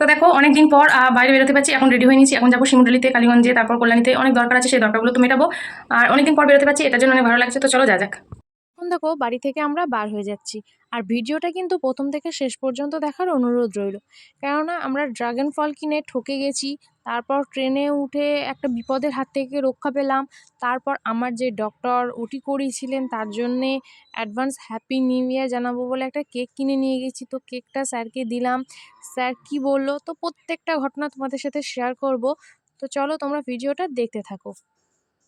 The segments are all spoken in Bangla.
তো দেখো, অনেকদিন পর বাইরে বেরোতে পারছি, এখন রেডি হয়ে নিয়েছি, এখন যাব শিমুডলিতে কালীগঞ্জে, তারপর কল্যাণীতে অনেক দরকার আছে সেই দরকারগুলো তো মেটাবো। আর অনেকদিন পর বেরোতে পারছি, এটার জন্য অনেক ভালো লাগছে, তো চলো, যা যাক। এখন দেখো বাড়ি থেকে আমরা বার হয়ে যাচ্ছি। আর ভিডিওটা কিন্তু প্রথম থেকে শেষ পর্যন্ত দেখার অনুরোধ রইল। কেননা আমরা ড্রাগন ফল কিনে ঠকে গেছি, তারপর ট্রেনে উঠে একটা বিপদের হাত থেকে রক্ষা পেলাম, তারপর আমার যে ডক্টর ওটি করিয়েছিলেন, তার জন্যে অ্যাডভান্স হ্যাপি নিউ ইয়ার জানাব বলে একটা কেক কিনে নিয়ে গেছি। তো কেকটা স্যারকে দিলাম, স্যার কি বলল? তো প্রত্যেকটা ঘটনা তোমাদের সাথে শেয়ার করব। তো চলো তোমরা ভিডিওটা দেখতে থাকো।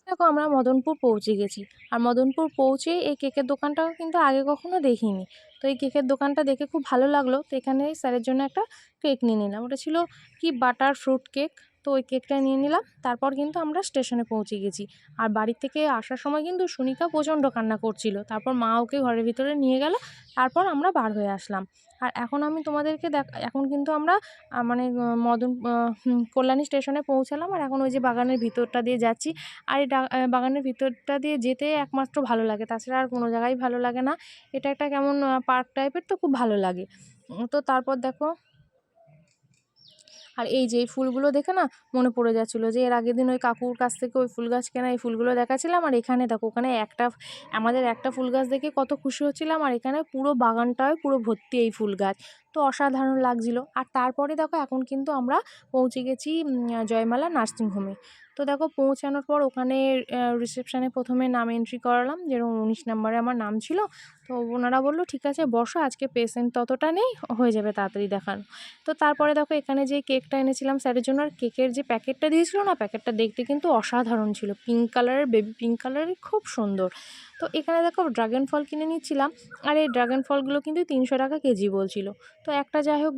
দেখো আমরা মদনপুর পৌঁছে গেছি। আর মদনপুর পৌঁছেই এই কেকের দোকানটাও কিন্তু আগে কখনো দেখিনি। তো এই কেকের দোকানটা দেখে খুব ভালো লাগল। তো এখানে স্যারের জন্য একটা কেক নিয়ে নিলাম। ওটা ছিল কি বাটার ফ্রুট কেক? তো ওই কেকটা নিয়ে নিলাম। তারপর কিন্তু আমরা স্টেশনে পৌঁছে গেছি। আর বাড়ি থেকে আসার সময় কিন্তু সুনিকা প্রচণ্ড কান্না করছিল। তারপর মা ওকে ঘরের ভিতরে নিয়ে গেল। তারপর আমরা বার হয়ে আসলাম। আর এখন আমি তোমাদেরকে দেখ, এখন কিন্তু আমরা মানে মদন কল্যাণী স্টেশনে পৌঁছালাম। আর এখন ওই যে বাগানের ভিতরটা দিয়ে যাচ্ছি। আর এই বাগানের ভিতরটা দিয়ে যেতে একমাত্র ভালো লাগে। তাছাড়া আর কোনো জায়গায় ভালো লাগে না। এটা একটা কেমন পার্ক টাইপের তো খুব ভালো লাগে। তো তারপর দেখো আর এই যে ফুলগুলো দেখে না মনে পড়ে যাচ্ছিল যে এর আগের দিন ওই কাকুর কাছ থেকে ওই ফুল গাছ কেনা এই ফুলগুলো দেখাচ্ছিলাম আর এখানে দেখো, ওখানে একটা, আমাদের একটা ফুল গাছ দেখে কত খুশি হচ্ছিলাম আর এখানে পুরো বাগানটায় পুরো ভর্তি এই ফুল গাছ। তো অসাধারণ লাগছিল। আর তারপরে দেখো এখন কিন্তু আমরা পৌঁছে গেছি জয়মালা নার্সিংহোমে তো দেখো পৌঁছানোর পর ওখানে রিসেপশানে প্রথমে নাম এন্ট্রি করালাম, যেরকম উনিশ নাম্বারে আমার নাম ছিল। তো ওনারা বলল, ঠিক আছে, বসো, আজকে পেশেন্ট ততটা নেই, হয়ে যাবে তাড়াতাড়ি দেখানো। তো তারপরে দেখো এখানে যে কেকটা এনেছিলাম, স্যারের জন্য আর কেকের যে প্যাকেটটা দিয়েছিল না, প্যাকেটটা দেখতে কিন্তু অসাধারণ ছিল। পিঙ্ক কালারের বেবি পিঙ্ক কালারের খুব সুন্দর। তো এখানে দেখো ড্রাগন ফল কিনে নিচ্ছিলাম, আর এই ড্রাগন ফলগুলো কিন্তু তিনশো টাকা কেজি বলছিল। তো একটা যাই হোক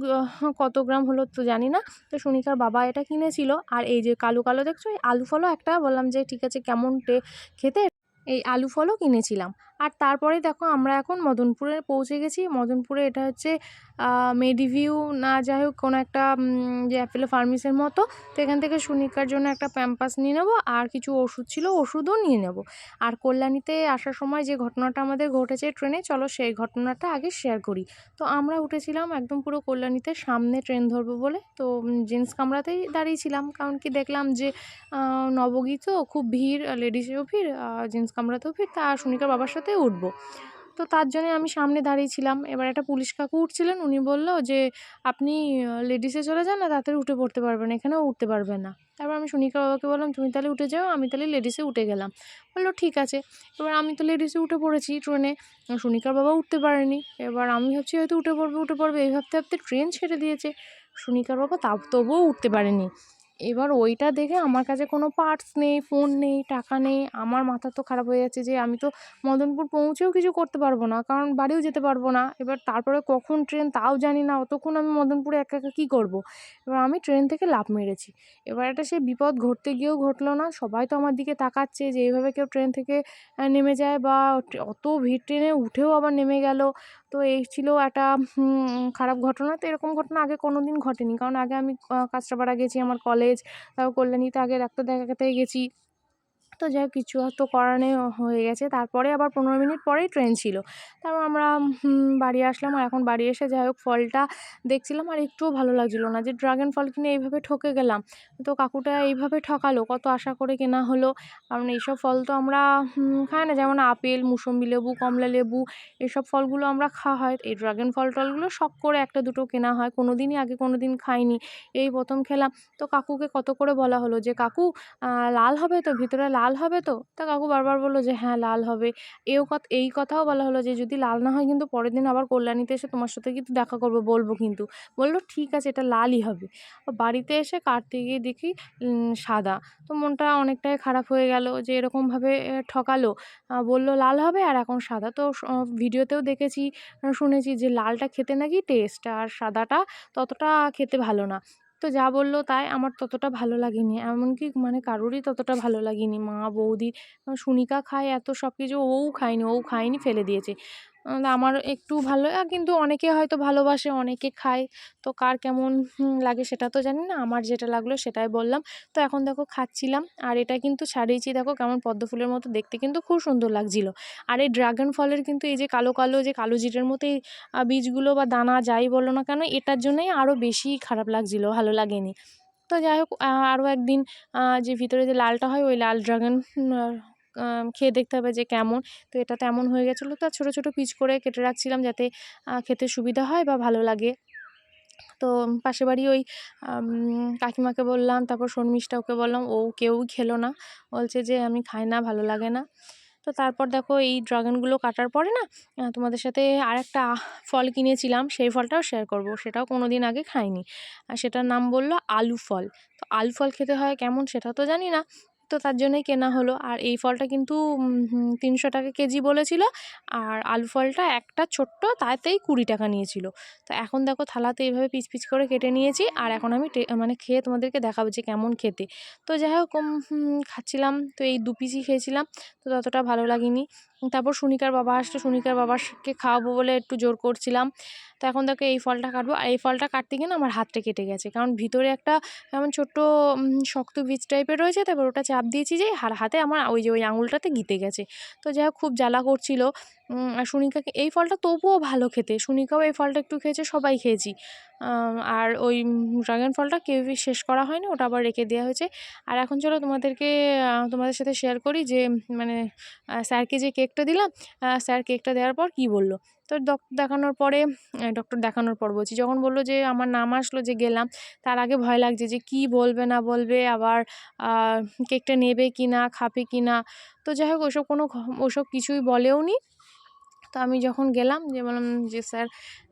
কত গ্রাম হলো তো জানি না। তো সুনিকার বাবা এটা কিনেছিল, আর এই যে কালো কালো দেখছ, এই আলু ফলও একটা, বললাম যে ঠিক আছে কেমন খেতে। এই আলু ফলও কিনেছিলাম। আর তারপরে দেখো আমরা এখন মদনপুরে পৌঁছে গেছি। মদনপুরে এটা হচ্ছে মেডিভিউ না যাই হোক কোনো একটা যে অ্যাপেলো ফার্মেসির মতো। তো এখান থেকে সুনিকার জন্য একটা প্যাম্পাস নিয়ে নেব আর কিছু ওষুধ ছিল ওষুধও নিয়ে নেব। আর কল্যাণীতে আসার সময় যে ঘটনাটা আমাদের ঘটেছে ট্রেনে চলো সেই ঘটনাটা আগে শেয়ার করি। তো আমরা উঠেছিলাম একদম পুরো কল্যাণীতে সামনে ট্রেন ধরবো বলে। তো জেন্টস কামরাতেই দাঁড়িয়েছিলাম কারণ কি দেখলাম যে আহ, নবগীত খুব ভিড় লেডিসেও ভিড় জেন্টস কামরাতেও ভিড়। তা সুনিকার বাবার সাথে উঠবো। তো তার জন্য আমি সামনে দাঁড়িয়েছিলাম এবার একটা পুলিশ কাকু উঠছিলেন, উনি বলল যে, আপনি লেডিসে চলে যান না, তাড়াতাড়ি উঠে পড়তে পারবেন, এখানেও উঠতে পারবেন না। তারপর আমি সুনিকা বাবাকে বললাম, তুমি তাহলে উঠে যাও, আমি তাহলে লেডিসে উঠে গেলাম। বলল, ঠিক আছে। এবার আমি তো লেডিসে উঠে পড়েছি ট্রেনে সুনিকার বাবা উঠতে পারেনি। এবার আমি ভাবছি হয়তো উঠে পড়বে উঠে পড়বে, এই ভাবতে ভাবতে ট্রেন ছেড়ে দিয়েছে। সুনিকার বাবা তা, তবুও উঠতে পারেনি। এবার ওইটা দেখে আমার কাছে কোনো পার্টস নেই ফোন নেই, টাকা নেই। আমার মাথা তো খারাপ হয়ে যাচ্ছে যে আমি তো মদনপুর পৌঁছেও কিছু করতে পারব না, কারণ বাড়িও যেতে পারব না। এবার তারপরে কখন ট্রেন তাও জানি না, অতক্ষণ আমি মদনপুরে একা একা কী করব? এবার আমি ট্রেন থেকে লাফ মেরেছি। এবার একটা সে বিপদ ঘটতে গিয়েও ঘটলো না, সবাই তো আমার দিকে তাকাচ্ছে যে এইভাবে কেউ ট্রেন থেকে নেমে যায় বা অত ভিড় ট্রেনে উঠেও আবার নেমে গেল। তো এই ছিল একটা খারাপ ঘটনা। তো এরকম ঘটনা আগে কোনো দিন ঘটেনি। কারণ আগে আমি কাস্টাপাড়া গেছি, আমার কলেজ তারপর কল্যাণীতে আগে ডাক্তার দেখাতে গেছি। তো যাই কিছু তো করার নেই, হয়ে গেছে। তারপরে আবার পনেরো মিনিট পরেই ট্রেন ছিল। তারপর আমরা বাড়ি আসলাম আর এখন বাড়ি এসে যাই হোক, ফলটা দেখছিলাম আর একটুও ভালো লাগছিল না যে ড্রাগন ফল কিনে এইভাবে ঠকে গেলাম। তো কাকুটা এইভাবে ঠকালো, কত আশা করে কেনা হলো। কারণ এইসব ফল তো আমরা খাই না। যেমন আপেল, মুসম্বি লেবু, কমলা লেবু, এসব ফলগুলো আমরা খাওয়া হয়। এই ড্রাগন ফল টলগুলো শখ করে একটা দুটো কেনা হয়। কোনো দিনই আগে কোনো দিন খাইনি। এই প্রথম খেলাম। তো কাকুকে কত করে বলা হলো যে, কাকু লাল হবে তো? ভিতরে লাল হবে তো? তা কাকু বারবার বলল যে হ্যাঁ লাল হবে। এও কথা এই কথাও বলা হলো যে, যদি লাল না হয় কিন্তু পরের দিন আবার কল্যাণীতে এসে তোমার সাথে কিন্তু দেখা করব, বলব কিন্তু। বলল, ঠিক আছে, এটা লালই হবে। বাড়িতে এসে কাটতে গিয়ে দেখি সাদা। তো মনটা অনেকটাই খারাপ হয়ে গেল যে, এরকমভাবে ঠকালো। বলল, লাল হবে আর এখন সাদা। তো ভিডিওতেও দেখেছি, শুনেছি যে, লালটা খেতে নাকি টেস্ট, আর সাদাটা ততটা খেতে ভালো না। যা বলল তাই আমার ততটা ভালো লাগেনি। এমনকি মানে কারোরই ততটা ভালো লাগেনি। মা, বৌদি সুনিকা খায় এত সব কিছু ও খায়নি ও খায়নি, ফেলে দিয়েছে। আমার একটু ভালো কিন্তু অনেকে হয়তো ভালোবাসে, অনেকে খায়। তো কার কেমন লাগে সেটা তো জানি না, আমার যেটা লাগল সেটাই বললাম। তো এখন দেখো খাচ্ছিলাম, আর এটা কিন্তু ছাড়িয়েছি দেখো কেমন পদ্ম ফুলের মতো দেখতে কিন্তু খুব সুন্দর লাগছিল। আর এই ড্রাগন ফলের কিন্তু এই যে কালো কালো, যে কালো জিরের মতো এই বীজগুলো বা দানা যাই বলো না কেন, এটার জন্যই আরও বেশি খারাপ লাগছিল, ভালো লাগেনি। তো যাই হোক আরও একদিন যে ভিতরে যে লালটা হয়, ওই লাল ড্রাগন খেয়ে দেখতে হবে যে কেমন। তো এটা তো এমন হয়ে গেছিল। তো ছোটো ছোটো পিচ করে কেটে রাখছিলাম যাতে খেতে সুবিধা হয় বা ভালো লাগে। তো পাশের বাড়ি ওই কাকিমাকে বললাম, তারপর শর্মিষ্ঠা ওকে বললাম, ও কেউ খেলো না। বলছে যে, আমি খাই না, ভালো লাগে না। তো তারপর দেখো এই ড্রাগনগুলো কাটার পরে না তোমাদের সাথে আর একটা ফল কিনেছিলাম, সেই ফলটাও শেয়ার করব। সেটাও কোনো দিন আগে খাইনি। আর সেটার নাম বলল আলু ফল। তো আলু ফল খেতে হয় কেমন সেটা তো জানি না। তো তার জন্যই কেনা হলো। আর এই ফলটা কিন্তু তিনশো টাকা কেজি বলেছিল। আর আলু ফলটা একটা ছোট্ট, তাতেই কুড়ি টাকা নিয়েছিল। তো এখন দেখো থালাতে এইভাবে পিচ পিচ করে কেটে নিয়েছি। আর এখন আমি মানে খেয়ে তোমাদেরকে দেখাবো যে কেমন খেতে। তো যাই হোক খাচ্ছিলাম। তো এই দু পিসই খেয়েছিলাম। তো ততটা ভালো লাগেনি। তারপর সুনিকার বাবা আসলো। সুনিকার বাবাকে খাওয়াবো বলে একটু জোর করছিলাম। তো এখন দেখো এই ফলটা কাটবো। আর এই ফলটা কাটতে গিয়ে না আমার হাতটা কেটে গেছে। কারণ ভিতরে একটা এমন ছোট্ট শক্ত বীজ টাইপের রয়েছে। তারপর ওটা চাপ দিয়েছি যে হাতে আমার ওই যে ওই আঙুলটাতে গিতে গেছে। তো যাই খুব জ্বালা করছিল। আর সুনিকাকে এই ফলটা তবুও ভালো খেতে। সুনিকাও এই ফলটা একটু খেয়েছে, সবাই খেয়েছি। আর ওই ড্রাগন ফলটা কেউই শেষ করা হয়নি, ওটা আবার রেখে দেওয়া হয়েছে। আর এখন চলো তোমাদেরকে তোমাদের সাথে শেয়ার করি যে মানে স্যারকে যে কেকটা দিলাম স্যার কেকটা দেওয়ার পর কি বলল? তো ডক্টর দেখানোর পরে ডক্টর দেখানোর পর বলছি, যখন বলল যে, আমার নাম আসলো যে গেলাম, তার আগে ভয় লাগছে যে, কি বলবে না বলবে, আবার কেকটা নেবে কি না খাবে কি না তো যাই হোক, ওসব কোনো ওসব কিছুই বলেও নি তো আমি যখন গেলাম, যে বললাম যে, sir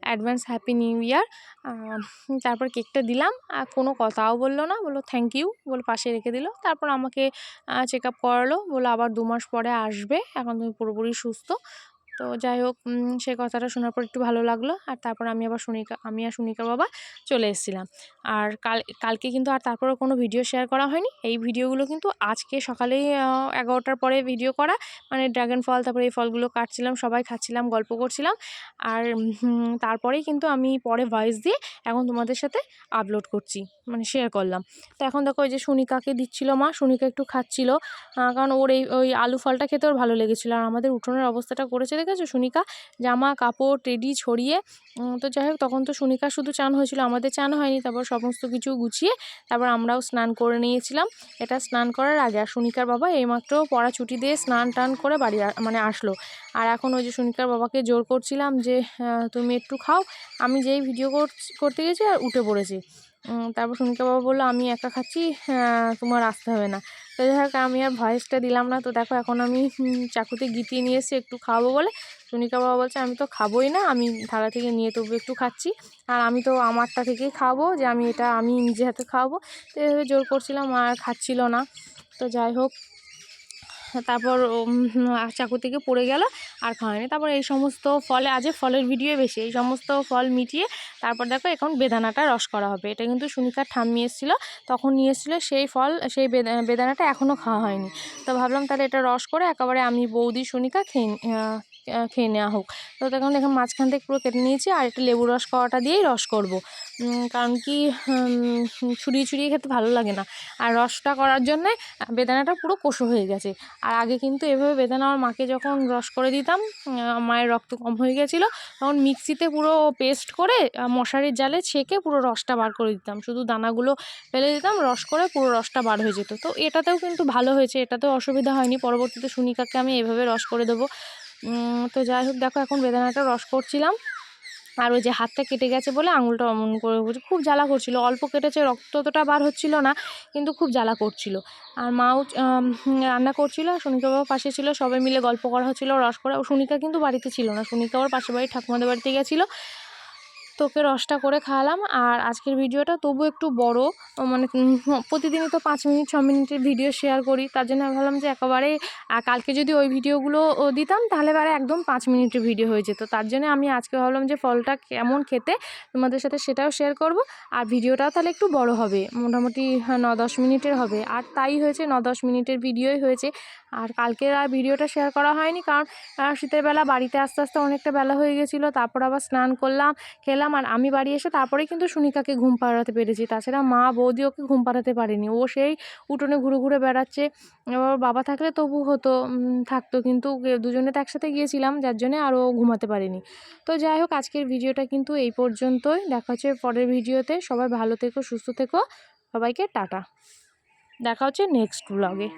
advance happy new year তারপর কেকটা দিলাম, আর কোনো কথাও বলল না, বলল থ্যাংক ইউ বলে পাশে রেখে দিল। তারপর আমাকে চেক আপ করালো, বলল, আবার দু মাস পরে আসবে, এখন তুমি পুরোপুরি সুস্থ। তো যাই হোক সেই কথাটা শোনার পর একটু ভালো লাগল। আর তারপর আমি আবার সুনিকা, আমি আর সুনিকা বাবা চলে এসেছিলাম। আর কাল, কালকে কিন্তু আর তারপরে কোনো ভিডিও শেয়ার করা হয়নি। এই ভিডিওগুলো কিন্তু আজকে সকালেই এগারোটার পরে ভিডিও করা। মানে ড্রাগন ফল তারপরে এই ফলগুলো কাটছিলাম, সবাই খাচ্ছিলাম, গল্প করছিলাম। আর তারপরেই কিন্তু আমি পরে ভয়েস দিয়ে এখন তোমাদের সাথে আপলোড করছি মানে শেয়ার করলাম। তো এখন দেখো ওই যে সুনিকাকে দিচ্ছিল মা, সুনিকা একটু খাচ্ছিল। কারণ ওর এই, ওই আলু ফলটা খেতে ওর ভালো লেগেছিলো। আর আমাদের উঠোনের অবস্থাটা করেছে দেখেছ সুনিকা? জামা, কাপড়, টেডি ছড়িয়ে তো যাই হোক, তখন তো সুনিকা শুধু চান হয়েছিল, আমাদের চান হয়নি, তারপর সমস্ত কিছু গুছিয়ে, তারপর আমরাও স্নান করে নিয়েছিলাম। এটা স্নান করার আগে, আর সুনিকার বাবা এইমাত্র পড়া ছুটি দিয়ে স্নান টান করে বাড়ি মানে আসলো। আর এখন ওই যে সুনিকার বাবাকে জোর করছিলাম যে তুমি একটু খাও, আমি যেই ভিডিও করতে গেছি আর উঠে পড়েছি। তারপর সুনিকা বাবা বলল, আমি একা খাচ্ছি তোমার আসতে হবে না। তো যাই হোক, আমি আর ভয়েসটা দিলাম না। তো দেখো, এখন আমি চাকুতে গিটিয়ে নিয়ে এসে একটু খাওয়াবো বলে সুনিকা বাবা বলছে, আমি তো খাবোই না, আমি থালা থেকে নিয়ে তবু একটু খাচ্ছি। আর আমি তো আমারটা থেকেই খাব যে আমি এটা আমি নিজে হাতে খাওয়াবো তো এভাবে জোর করছিলাম, আর খাচ্ছিল না। তো যাই হোক তারপর চাকু থেকে পড়ে গেল, আর খাওয়ায়নি। তারপর এই সমস্ত ফলে, আজ ফলের ভিডিও বেশি, এই সমস্ত ফল মিটিয়ে তারপর দেখো এখন বেদানাটা রস করা হবে। এটা কিন্তু সুনিকার ঠাম্মি এসেছিল, তখন নিয়ে এসেছিল সেই ফল, সেই বেদা- বেদানাটা এখনও খাওয়া হয়নি। তো ভাবলাম তাহলে এটা রস করে একেবারে আমি বৌদি সুনিকা খেয়ে খেয়ে নেওয়া হোক। তো তখন এখন মাঝখান থেকে পুরো কেটে নিয়েছি আর একটু লেবু রস করাটা দিয়েই রস করব। কারণ কি ছুরিয়ে ছুরিয়ে খেতে ভালো লাগে না। আর রসটা করার জন্যে বেদানাটা পুরো কোষো হয়ে গেছে। আর আগে কিন্তু এভাবে বেদানা আমার মাকে যখন রস করে দিতাম মায়ের রক্ত কম হয়ে গেছিল, তখন মিক্সিতে পুরো পেস্ট করে মশারির জালে ছেঁকে পুরো রসটা বার করে দিতাম। শুধু দানাগুলো ফেলে দিতাম, রস করে পুরো রসটা বার হয়ে যেত। তো এটাতেও কিন্তু ভালো হয়েছে, এটাতেও অসুবিধা হয়নি। পরবর্তীতে সুনিকাকে আমি এভাবে রস করে দেবো। তো যাই হোক, দেখো এখন বেদানাটা রস করছিলাম। আর ওই যে হাতটা কেটে গেছে বলে আঙুলটা অমন করে খুব জ্বালা করছিল। অল্প কেটেছে, রক্ত অতটা বার হচ্ছিল না, কিন্তু খুব জ্বালা করছিল। আর মাও রান্না করছিল, সুনিকা বাবা পাশে ছিল, সবাই মিলে গল্প করা হচ্ছিল রস করা। ও সুনিকা কিন্তু বাড়িতে ছিল না, সুনিকা ওর পাশের বাড়ি ঠাকুমাদের বাড়িতে গেছিল। তোকে রসটা করে খাওয়ালাম। আর আজকের ভিডিওটা তবু একটু বড়। মানে প্রতিদিনই তো পাঁচ মিনিট, ছ মিনিটের ভিডিও শেয়ার করি। তার জন্য আমি ভাবলাম যে একেবারে কালকে যদি ওই ভিডিওগুলো দিতাম, তাহলে এবারে একদম পাঁচ মিনিটের ভিডিও হয়ে যেত। তার জন্য আমি আজকে ভাবলাম যে ফলটা কেমন খেতে, তোমাদের সাথে সেটাও শেয়ার করব। আর ভিডিওটাও তাহলে একটু বড় হবে। মোটামুটি ন দশ মিনিটের হবে। আর তাই হয়েছে, ন দশ মিনিটের ভিডিওই হয়েছে। আর কালকের আর ভিডিওটা শেয়ার করা হয়নি কারণ শীতের বেলা বাড়িতে আস্তে আস্তে অনেকটা বেলা হয়ে গেছিল, তারপর আবার স্নান করলাম, খেলাম আর আমি বাড়ি এসে তারপরেই কিন্তু সুনিকাকে ঘুম পাড়াতে পেরেছি। তাছাড়া মা বৌদি ওকে ঘুম পাড়াতে পারেনি, ও সেই উঠোনে ঘুরে ঘুরে বেড়াচ্ছে ওর বাবা থাকলে তবু হতো থাকতো কিন্তু দুজনে তো একসাথে গিয়েছিলাম, যার জন্যে আরও ঘুমাতে পারিনি। তো যাই হোক, আজকের ভিডিওটা কিন্তু এই পর্যন্তই, দেখা হচ্ছে পরের ভিডিওতে, সবাই ভালো থেকো, সুস্থ থেকো, সবাইকে টাটা। দেখা হচ্ছে নেক্সট ব্লগে